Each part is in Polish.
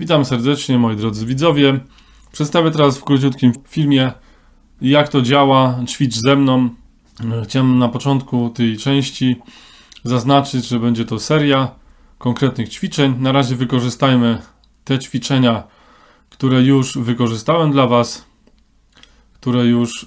Witam serdecznie moi drodzy widzowie. Przedstawię teraz w króciutkim filmie jak to działa, ćwicz ze mną. Chciałem na początku tej części zaznaczyć, że będzie to seria konkretnych ćwiczeń. Na razie wykorzystajmy te ćwiczenia, które już wykorzystałem dla Was, które już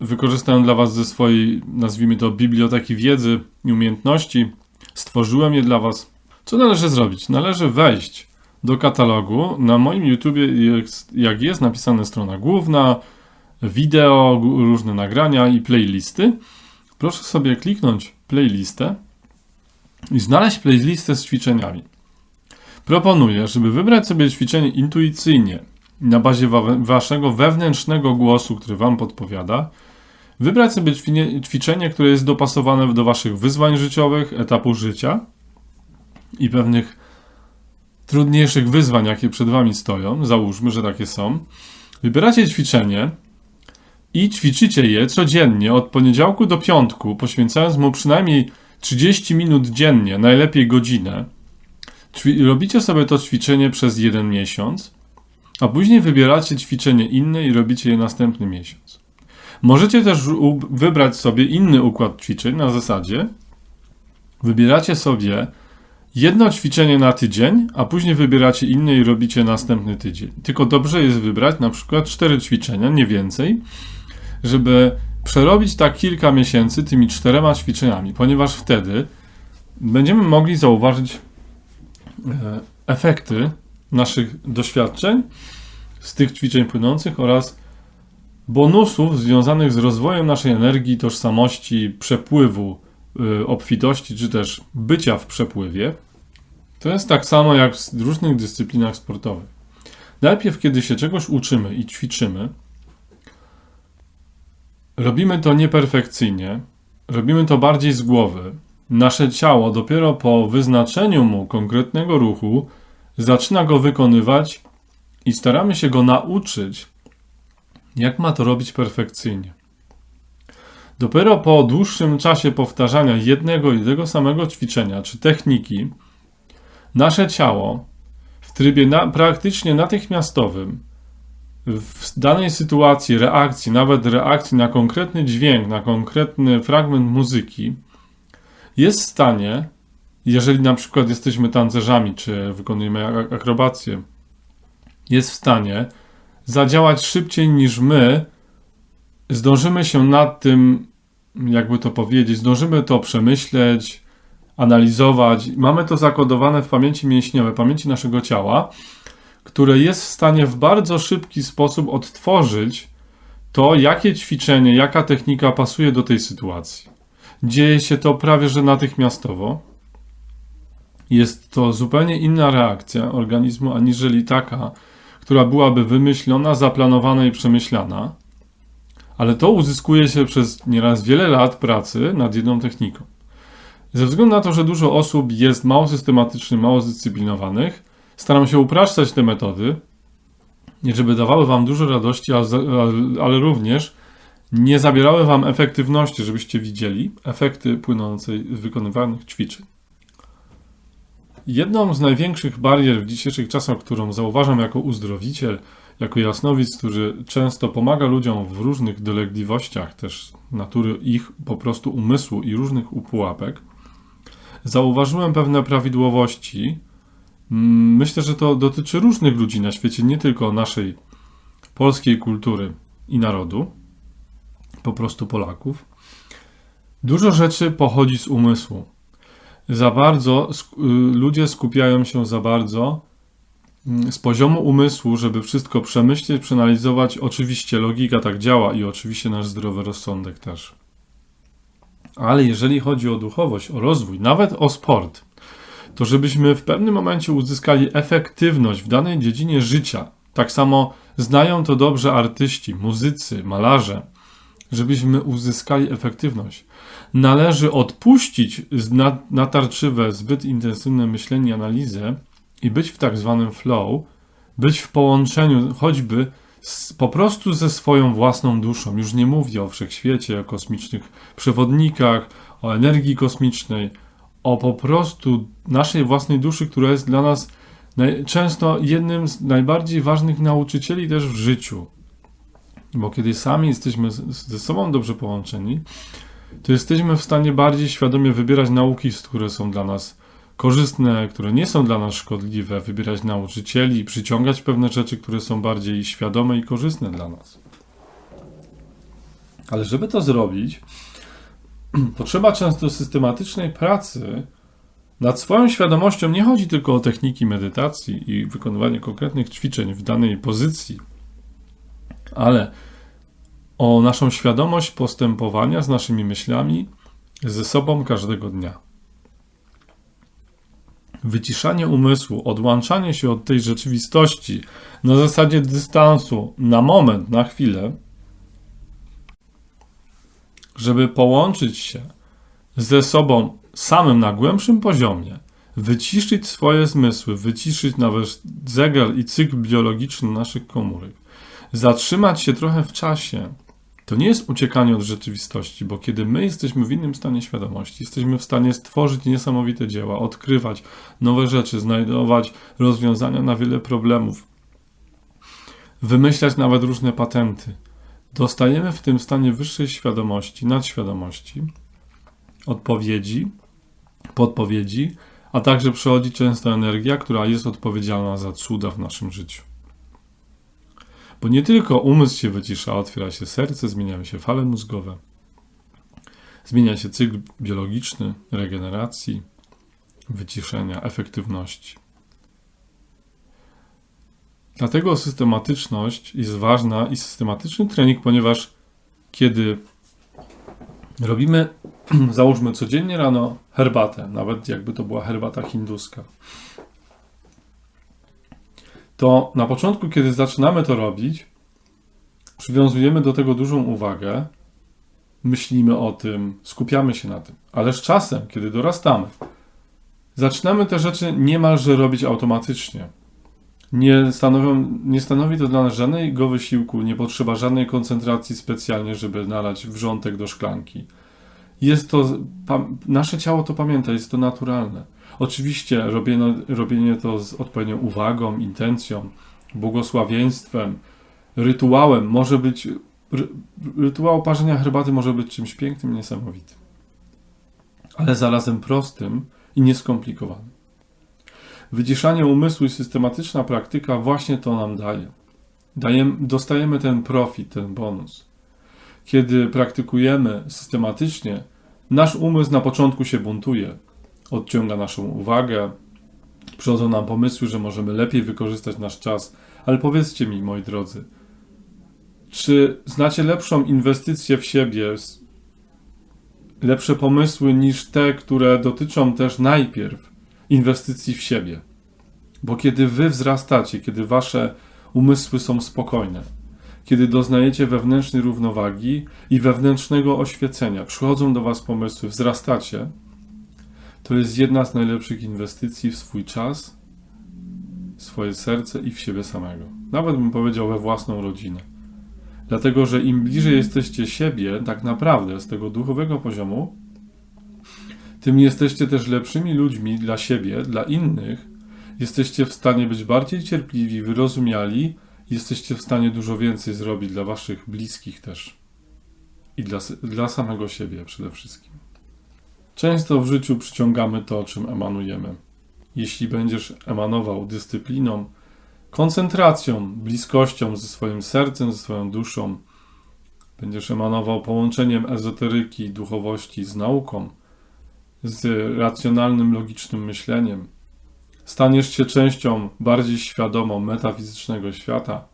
wykorzystałem dla Was ze swojej, nazwijmy to, biblioteki wiedzy i umiejętności. Stworzyłem je dla Was. Co należy zrobić? Należy wejść do katalogu. Na moim YouTubie, jest, jak jest napisana strona główna, wideo, różne nagrania i playlisty, proszę sobie kliknąć playlistę i znaleźć playlistę z ćwiczeniami. Proponuję, żeby wybrać sobie ćwiczenie intuicyjnie, na bazie wa waszego wewnętrznego głosu, który wam podpowiada, wybrać sobie ćwiczenie, które jest dopasowane do waszych wyzwań życiowych, etapu życia i pewnych trudniejszych wyzwań, jakie przed wami stoją. Załóżmy, że takie są. Wybieracie ćwiczenie i ćwiczycie je codziennie od poniedziałku do piątku, poświęcając mu przynajmniej 30 minut dziennie, najlepiej godzinę. Robicie sobie to ćwiczenie przez jeden miesiąc, a później wybieracie ćwiczenie inne i robicie je następny miesiąc. Możecie też wybrać sobie inny układ ćwiczeń na zasadzie wybieracie sobie jedno ćwiczenie na tydzień, a później wybieracie inne i robicie następny tydzień. Tylko dobrze jest wybrać na przykład cztery ćwiczenia, nie więcej, żeby przerobić tak kilka miesięcy tymi czterema ćwiczeniami, ponieważ wtedy będziemy mogli zauważyć e, efekty naszych doświadczeń z tych ćwiczeń płynących oraz bonusów związanych z rozwojem naszej energii, tożsamości, przepływu, obfitości, czy też bycia w przepływie. To jest tak samo jak w różnych dyscyplinach sportowych. Najpierw, kiedy się czegoś uczymy i ćwiczymy, Robimy to nieperfekcyjnie, robimy to bardziej z głowy. Nasze ciało dopiero po wyznaczeniu mu konkretnego ruchu zaczyna go wykonywać i staramy się go nauczyć, jak ma to robić perfekcyjnie. Dopiero po dłuższym czasie powtarzania jednego i tego samego ćwiczenia czy techniki, nasze ciało w trybie na, praktycznie natychmiastowym w danej sytuacji, reakcji, nawet reakcji na konkretny dźwięk, na konkretny fragment muzyki, jest w stanie, jeżeli na przykład jesteśmy tancerzami, czy wykonujemy akrobację, jest w stanie zadziałać szybciej niż my, zdążymy się nad tym, jakby to powiedzieć, zdążymy to przemyśleć, analizować. Mamy to zakodowane w pamięci mięśniowej, pamięci naszego ciała które jest w stanie w bardzo szybki sposób odtworzyć to, jakie ćwiczenie, jaka technika pasuje do tej sytuacji. Dzieje się to prawie że natychmiastowo. Jest to zupełnie inna reakcja organizmu, aniżeli taka, która byłaby wymyślona, zaplanowana i przemyślana. Ale to uzyskuje się przez nieraz wiele lat pracy nad jedną techniką. Ze względu na to, że dużo osób jest mało systematycznych, mało zdyscyplinowanych, Staram się upraszczać te metody, żeby dawały Wam dużo radości, ale również nie zabierały Wam efektywności, żebyście widzieli efekty płynącej z wykonywanych ćwiczeń. Jedną z największych barier w dzisiejszych czasach, którą zauważam jako uzdrowiciel, jako jasnowic, który często pomaga ludziom w różnych dolegliwościach też natury ich po prostu umysłu i różnych pułapek, zauważyłem pewne prawidłowości, Mm, myślę, że to dotyczy różnych ludzi na świecie, nie tylko naszej polskiej kultury i narodu, po prostu Polaków. Dużo rzeczy pochodzi z umysłu. Za bardzo y, ludzie skupiają się za bardzo z poziomu umysłu, żeby wszystko przemyśleć, przeanalizować. Oczywiście logika tak działa i oczywiście nasz zdrowy rozsądek też. Ale jeżeli chodzi o duchowość, o rozwój, nawet o sport, to żebyśmy w pewnym momencie uzyskali efektywność w danej dziedzinie życia. Tak samo znają to dobrze artyści, muzycy, malarze. Żebyśmy uzyskali efektywność, należy odpuścić natarczywe, zbyt intensywne myślenie analizę i być w tak zwanym flow, być w połączeniu choćby z, po prostu ze swoją własną duszą. Już nie mówię o wszechświecie, o kosmicznych przewodnikach, o energii kosmicznej, o po prostu naszej własnej duszy, która jest dla nas naj- często jednym z najbardziej ważnych nauczycieli też w życiu. Bo kiedy sami jesteśmy ze sobą dobrze połączeni, to jesteśmy w stanie bardziej świadomie wybierać nauki, które są dla nas korzystne, które nie są dla nas szkodliwe, wybierać nauczycieli, przyciągać pewne rzeczy, które są bardziej świadome i korzystne dla nas. Ale żeby to zrobić, potrzeba często systematycznej pracy nad swoją świadomością. Nie chodzi tylko o techniki medytacji i wykonywanie konkretnych ćwiczeń w danej pozycji, ale o naszą świadomość postępowania z naszymi myślami ze sobą każdego dnia. Wyciszanie umysłu, odłączanie się od tej rzeczywistości na zasadzie dystansu na moment, na chwilę, żeby połączyć się ze sobą samym na głębszym poziomie, wyciszyć swoje zmysły, wyciszyć nawet zegar i cykl biologiczny naszych komórek, zatrzymać się trochę w czasie, to nie jest uciekanie od rzeczywistości, bo kiedy my jesteśmy w innym stanie świadomości, jesteśmy w stanie stworzyć niesamowite dzieła, odkrywać nowe rzeczy, znajdować rozwiązania na wiele problemów, wymyślać nawet różne patenty. Dostajemy w tym stanie wyższej świadomości, nadświadomości, odpowiedzi, podpowiedzi, a także przychodzi często energia, która jest odpowiedzialna za cuda w naszym życiu. Bo nie tylko umysł się wycisza, otwiera się serce, zmieniają się fale mózgowe, zmienia się cykl biologiczny regeneracji, wyciszenia, efektywności. Dlatego systematyczność jest ważna i systematyczny trening, ponieważ kiedy robimy, załóżmy codziennie rano herbatę, nawet jakby to była herbata hinduska, to na początku, kiedy zaczynamy to robić, przywiązujemy do tego dużą uwagę, myślimy o tym, skupiamy się na tym. Ale z czasem, kiedy dorastamy, zaczynamy te rzeczy niemalże robić automatycznie. Nie, stanowią, nie stanowi to dla nas żadnego wysiłku, nie potrzeba żadnej koncentracji specjalnie, żeby nalać wrzątek do szklanki. Jest to, nasze ciało to pamięta, jest to naturalne. Oczywiście robienie, robienie to z odpowiednią uwagą, intencją, błogosławieństwem, rytuałem może być. Ry, rytuał parzenia herbaty może być czymś pięknym, niesamowitym, ale zarazem prostym i nieskomplikowanym. Wyciszanie umysłu i systematyczna praktyka właśnie to nam daje. Dajemy, dostajemy ten profit, ten bonus. Kiedy praktykujemy systematycznie, nasz umysł na początku się buntuje, odciąga naszą uwagę, przychodzą nam pomysły, że możemy lepiej wykorzystać nasz czas. Ale powiedzcie mi, moi drodzy, czy znacie lepszą inwestycję w siebie, lepsze pomysły niż te, które dotyczą też najpierw inwestycji w siebie? Bo kiedy wy wzrastacie, kiedy wasze umysły są spokojne, kiedy doznajecie wewnętrznej równowagi i wewnętrznego oświecenia, przychodzą do was pomysły, wzrastacie, to jest jedna z najlepszych inwestycji w swój czas, swoje serce i w siebie samego. Nawet bym powiedział we własną rodzinę. Dlatego, że im bliżej jesteście siebie, tak naprawdę z tego duchowego poziomu, tym jesteście też lepszymi ludźmi dla siebie, dla innych. Jesteście w stanie być bardziej cierpliwi, wyrozumiali, jesteście w stanie dużo więcej zrobić dla waszych bliskich też. I dla, dla samego siebie przede wszystkim. Często w życiu przyciągamy to, czym emanujemy. Jeśli będziesz emanował dyscypliną, koncentracją, bliskością ze swoim sercem, ze swoją duszą, będziesz emanował połączeniem ezoteryki, duchowości z nauką, z racjonalnym, logicznym myśleniem, staniesz się częścią bardziej świadomą metafizycznego świata,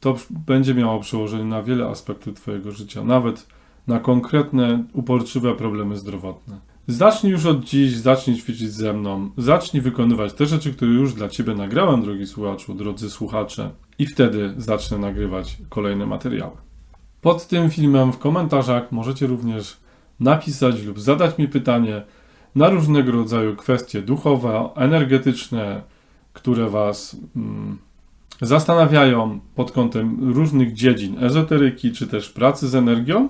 to będzie miało przełożenie na wiele aspektów Twojego życia, nawet na konkretne, uporczywe problemy zdrowotne. Zacznij już od dziś, zacznij ćwiczyć ze mną, zacznij wykonywać te rzeczy, które już dla Ciebie nagrałem, drogi słuchaczu, drodzy słuchacze, i wtedy zacznę nagrywać kolejne materiały. Pod tym filmem w komentarzach możecie również napisać lub zadać mi pytanie na różnego rodzaju kwestie duchowe, energetyczne, które Was mm, zastanawiają pod kątem różnych dziedzin ezoteryki czy też pracy z energią.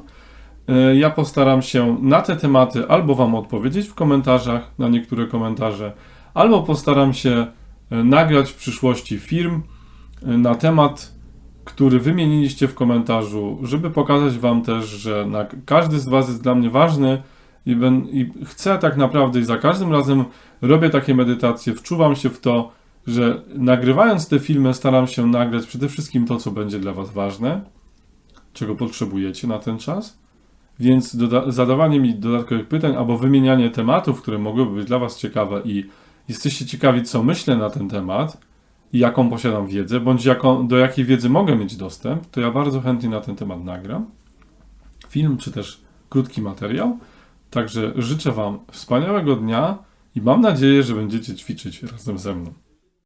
Ja postaram się na te tematy albo Wam odpowiedzieć w komentarzach, na niektóre komentarze, albo postaram się e, nagrać w przyszłości film e, na temat, który wymieniliście w komentarzu, żeby pokazać Wam też, że każdy z Was jest dla mnie ważny i, ben, i chcę tak naprawdę i za każdym razem robię takie medytacje, wczuwam się w to, że nagrywając te filmy staram się nagrać przede wszystkim to, co będzie dla Was ważne, czego potrzebujecie na ten czas. Więc zadawanie mi dodatkowych pytań albo wymienianie tematów, które mogłyby być dla Was ciekawe i jesteście ciekawi, co myślę na ten temat i jaką posiadam wiedzę, bądź jaką, do jakiej wiedzy mogę mieć dostęp, to ja bardzo chętnie na ten temat nagram. Film czy też krótki materiał. Także życzę Wam wspaniałego dnia i mam nadzieję, że będziecie ćwiczyć razem ze mną.